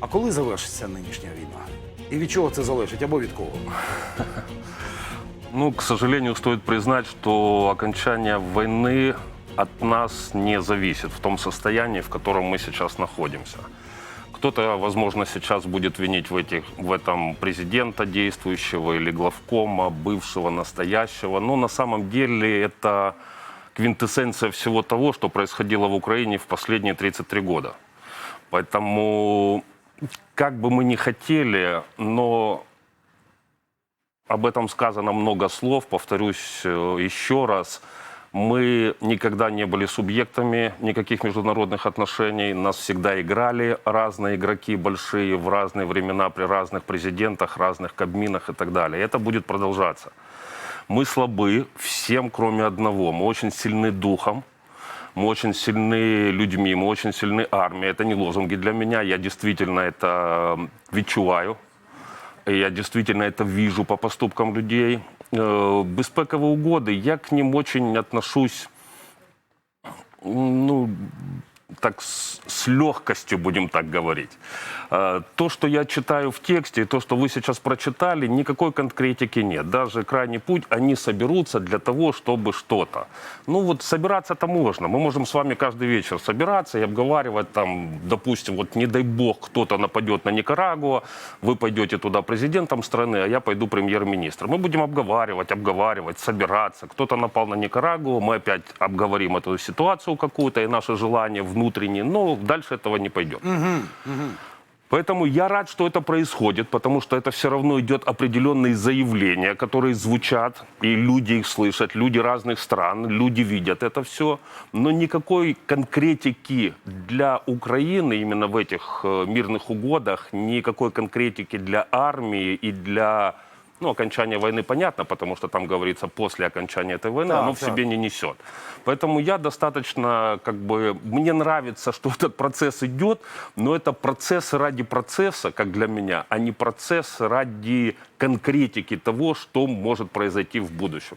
А коли завершиться нинішня війна? І від чого це залежить або від кого? Ну, к сожалению, стоит признать, что окончание войны от нас не зависит в том состоянии, в котором мы сейчас находимся. Кто-то, возможно, сейчас будет винить в, этих, в этом президента действующего или главкома, бывшего, настоящего. Но на самом деле это квинтэссенция всего того, что происходило в Украине в последние 33 года. Поэтому, как бы мы ни хотели, но об этом сказано много слов, повторюсь э, еще раз. Мы никогда не были субъектами никаких международных отношений. Нас всегда играли разные игроки большие в разные времена при разных президентах, разных кабминах и так далее. Это будет продолжаться. Мы слабы всем, кроме одного. Мы очень сильны духом, мы очень сильны людьми, мы очень сильны армией. Это не лозунги для меня. Я действительно это відчуваю. І Я действительно это вижу по поступкам людей. Э, Безпекові угоди, я к ним очень отношусь, ну, так с, с легкостью, будем так говорить. Э, То, что я читаю в тексте, и то, что вы сейчас прочитали, никакой конкретики нет. Даже крайний путь, они соберутся для того, чтобы что-то. Ну вот собираться-то можно. Мы можем с вами каждый вечер собираться и обговаривать там, допустим, вот не дай бог кто-то нападет на Никарагуа, вы пойдете туда президентом страны, а я пойду премьер-министром. Мы будем обговаривать, обговаривать, собираться. Кто-то напал на Никарагуа, мы опять обговорим эту ситуацию какую-то и наши желания внутренние, но дальше этого не пойдет. Поэтому я рад, что это происходит, потому что это все равно идет определенные заявления, которые звучат, и люди их слышат, люди разных стран, люди видят это все. Но никакой конкретики для Украины именно в этих э, мирных угодах, никакой конкретики для армии и для ну, окончания войны понятно, потому что там говорится после окончания этой войны, Так, оно в так. себе не несет. Поэтому я достаточно, как бы, мне нравится, что этот процесс идет, но это процесс ради процесса, как для меня, а не процесс ради конкретики того, что может произойти в будущем.